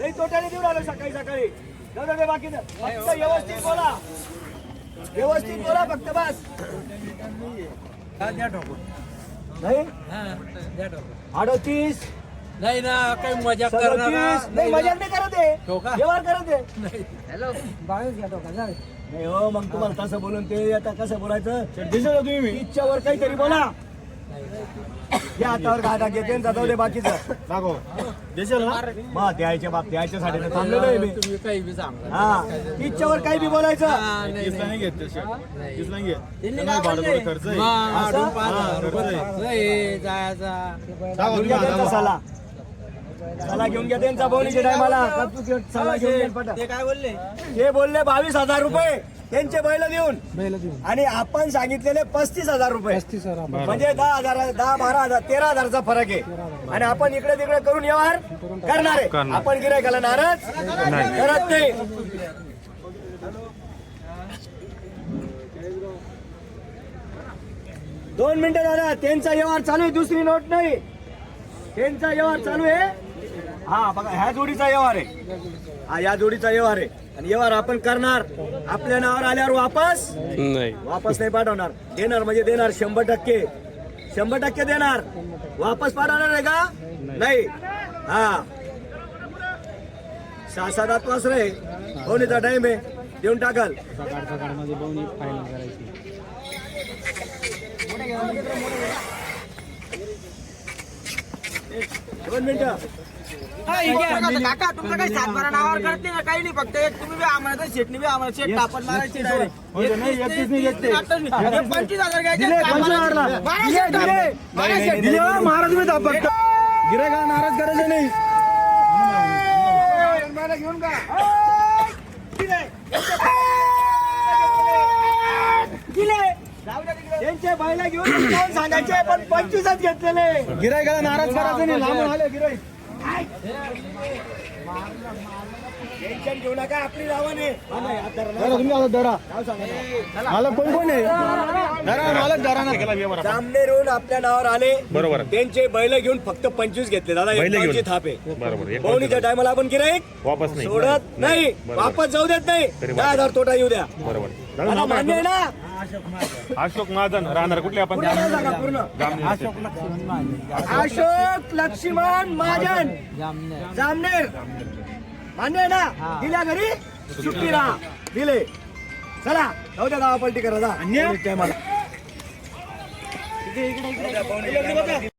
लई तोट्याने देऊन आलो सकाळी सकाळी. जाऊ दे बाकी फक्त व्यवस्थित बोला. व्यवस्थित बोला फक्त बस. नाही? हा अडतीस. नाही ना काही मजा करणार सदतीस. नाही मजा नाही करत आहे? व्यवहार करत आहे. नाही हॅलो बावीस घ्या ठोका जा नाही हो मग तुम्हाला तसं बोलून ते आता कसं बोलायचं? दिसत तुम्ही. इच्छावर काहीतरी बोला. या हातावर घाटा घेते आणि जाऊ दे बाकीचं. दाखव देशील ना? मग द्यायच्या बाप द्यायच्यासाठी तर थांबलेलो आहे मी. तुम्ही काही बी सांगा. हा. इच्छावर काही बी बोलायचं. नाही, नाही. त्यांनी मग आडून पाच हजार रुपये खर्च आहे. जायचा घेऊन घ्या त्यांचा सला सला घेऊन घ्या त्यांचा बोनीच्या टायमाला. घेऊन. ते काय बोलले? ते बोलले बावीस हजार रुपये. त्यांचे बैल देऊन. आणि आपण सांगितलेले पस्तीस हजार रुपये. म्हणजे दहा हजार दहा बारा हजार तेरा हजारचा फरक आहे. आणि आपण इकडे तिकडे करून व्यवहार करणार आहे. आपण गिरायकाला नाराज करत नाही. दोन मिनिटं दादा त्यांचा व्यवहार चालू आहे दुसरी नोट नाही. त्यांचा व्यवहार चालू आहे. हा बघा ह्या जोडीचा व्यवहार आहे. हा या जोडीचा व्यवहार आहे. आणि व्यवहार आपण करणार. आपल्या नावावर आल्यावर वापस? नाही. वापस नाही पाठवणार. देणार म्हणजे देणार शंभर टक्के. शंभर टक्के देणार. वापस पाठवणार आहे का? नाही. हा. सहा सात आठ वाजता रे होणीचा टाइम आहे. देऊन टाकाल. दोन मिनिटं. काका तुमचं काही सातबारा नावावर करत नाही ना काही नाही फक्त एक तुम्ही बी आम्हाला शेटणी बी आम्हाला शेट टापण मारायची पंचवीस हजार घ्यायचे महाराज मी फक्त नाराज करायचं नाही. घेऊन का त्यांचे बैला घेऊन सांगायचे पण पंचवीसच घेतलेले. गिरायकाला नाराज करायचं नाही. लांबून आले गिराईक टेन्शन घेऊ नका आपली रावणे तुम्ही आता दरा मालक कोण कोण आहे? दरा मालक दरा ना. जामनेरहून आपल्या नावावर आले. बरोबर. त्यांचे बैल घेऊन फक्त पंचवीस घेतले. दादा बैलं घेऊन. एकावन्नची थाप आहे. बरोबर एक पवनीच्या टायमाला आपण गिराईक वापस नाही. सोडत नाही. बरोबर. वापस जाऊ देत नाही. तरी दहा हजार तोटा येऊ द्या. बरोबर. मला मान्य आहे ना? अशोक महाजन. राहणार कुठले आपण? नाव सांगा पूर्ण. अशोक लक्ष्मण महाजन. जामनेर. मान्य आहे ना? दिल्या घरी सुट्टी राहा दिले. चला जाऊ द्या गावा पलटी करा जा